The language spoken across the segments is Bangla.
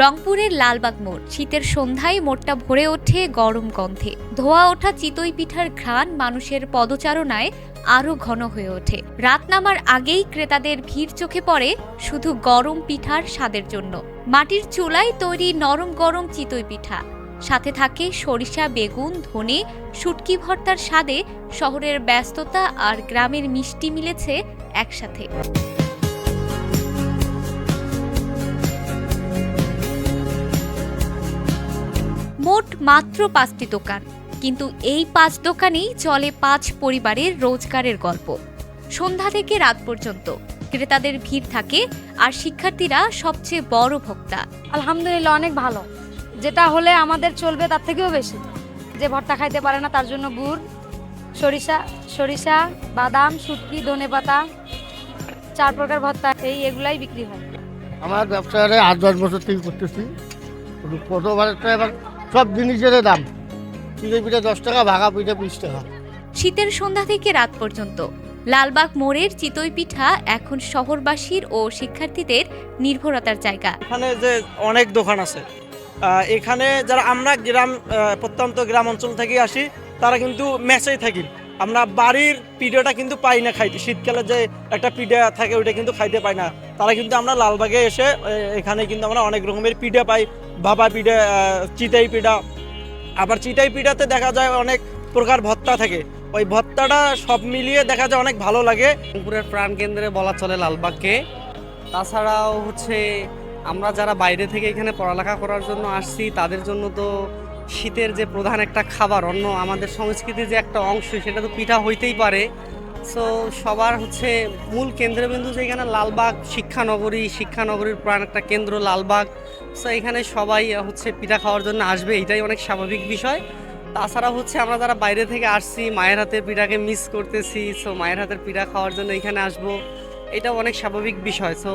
রংপুরের লালবাগ মোড়। শীতের সন্ধ্যায় মোড়টা ভরে ওঠে গরম গন্ধে। ধোয়া ওঠা চিতই পিঠার ঘ্রাণ মানুষের পদচারণায় আরও ঘন হয়ে ওঠে। রাত নামার আগেই ক্রেতাদের ভিড় চোখে পড়ে শুধু গরম পিঠার স্বাদের জন্য। মাটির চুলায় তৈরি নরম গরম চিতই পিঠা। সাথে থাকে সরিষা, বেগুন, ধনে, শুটকি ভর্তার স্বাদে শহরের ব্যস্ততা আর গ্রামের মিষ্টি মিলেছে একসাথে। মোট মাত্র পাঁচটি দোকান। কিন্তু এই পাঁচ দোকানেই চলে পাঁচ পরিবারের রোজগারের গল্প। সন্ধ্যা থেকে রাত পর্যন্ত ক্রেতাদের ভিড় থাকে আর শিক্ষার্থীরা সবচেয়ে বড় ভোক্তা। আলহামদুলিল্লাহ অনেক ভালো। যেটা হলে আমাদের চলবে তার থেকেও বেশি। যে ভর্তা খাইতে পারে না তার জন্য গুড় সরিষা সরিষা বাদাম শুটকি ধনেপাতা চার প্রকার ভর্তা এই এগুলাই বিক্রি হয়। আমার ব্যবসাটা আট দশ বছর থেকে করতেছি। এবার সব জিনিসের দাম। চিড়ে পিঠে দশ টাকা ভাগা পিঠে বিশ টাকা। শীতের সন্ধ্যা থেকে রাত পর্যন্ত। লালবাগ মোড়ের চিতই পিঠা এখন শহরবাসীর ও শিক্ষার্থীদের নির্ভরতার জায়গা। এখানে যে অনেক দোকান আছে এখানে যারা আমরা গ্রাম প্রত্যন্ত গ্রাম অঞ্চল থেকে আসি তারা কিন্তু মেসেই থাকি। আমরা বাড়ির পিঠাটা কিন্তু পাই না খাইতে। শীতকালে যে একটা পিঠা থাকে, ওইটা কিন্তু খাইতে পাই না। তারা কিন্তু আমরা লালবাগে এসে এখানে কিন্তু আমরা অনেক রকমের পিঠা পাই। ভাপা পিঠা চিতাই পিঠা। আবার চিতাই পিঠাতে দেখা যায় অনেক প্রকার ভত্তা থাকে। ওই ভত্তাটা সব মিলিয়ে দেখা যায় অনেক ভালো লাগে। রংপুরের প্রাণকেন্দ্রে বলা চলে লালবাগকে। তাছাড়াও হচ্ছে, আমরা যারা বাইরে থেকে এখানে পড়ালেখা করার জন্য আসছি, তাদের জন্য তো শীতের যে প্রধান একটা খাবার, অন্য আমাদের সংস্কৃতির যে একটা অংশ, সেটা তো পিঠা হইতেই পারে। সো সবার হচ্ছে মূল কেন্দ্রবিন্দু যেখানে লালবাগ শিক্ষানগরী, শিক্ষানগরীর প্রাণ একটা কেন্দ্র লালবাগ। সো এখানে সবাই হচ্ছে পিঠা খাওয়ার জন্য আসবে, এটাই অনেক স্বাভাবিক বিষয়। তাছাড়া হচ্ছে আমরা যারা বাইরে থেকে আসছি, মায়ের হাতের পিঠাকে মিস করতেছি সো মায়ের হাতের পিঠা খাওয়ার জন্য এখানে আসব, এটা অনেক স্বাভাবিক বিষয়। সো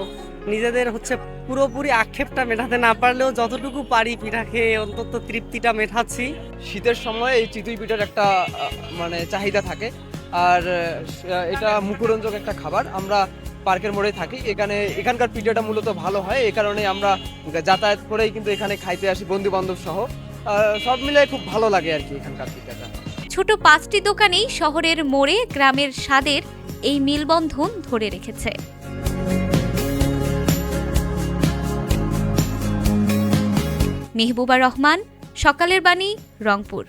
নিজেদের হচ্ছে পুরোপুরি আক্ষেপটা মেটাতে না পারলেও যতটুকু পারি পিঠা খেয়ে অন্তত তৃপ্তিটা মেটাচ্ছি। শীতের সময় এই চিতই পিঠার একটা মানে চাহিদা থাকে। আর এটা মুখরঞ্জক একটা খাবার। আমরা পার্কের মোড়ে থাকি। এখানে এখানকার পিঠাটা মূলত ভালো হয়। এই কারণে আমরা যাতায়াত করেই কিন্তু এখানে খাইতে আসি বন্ধু বান্ধব সহ সব মিলে খুব ভালো লাগে আর কি এখানকার পিঠাটা। ছোট পাঁচটি দোকানেই শহরের মোড়ে গ্রামের স্বাদের এই মিলবন্ধন ধরে রেখেছে। মেহবুবা রহমান সকালের বাণী রংপুর।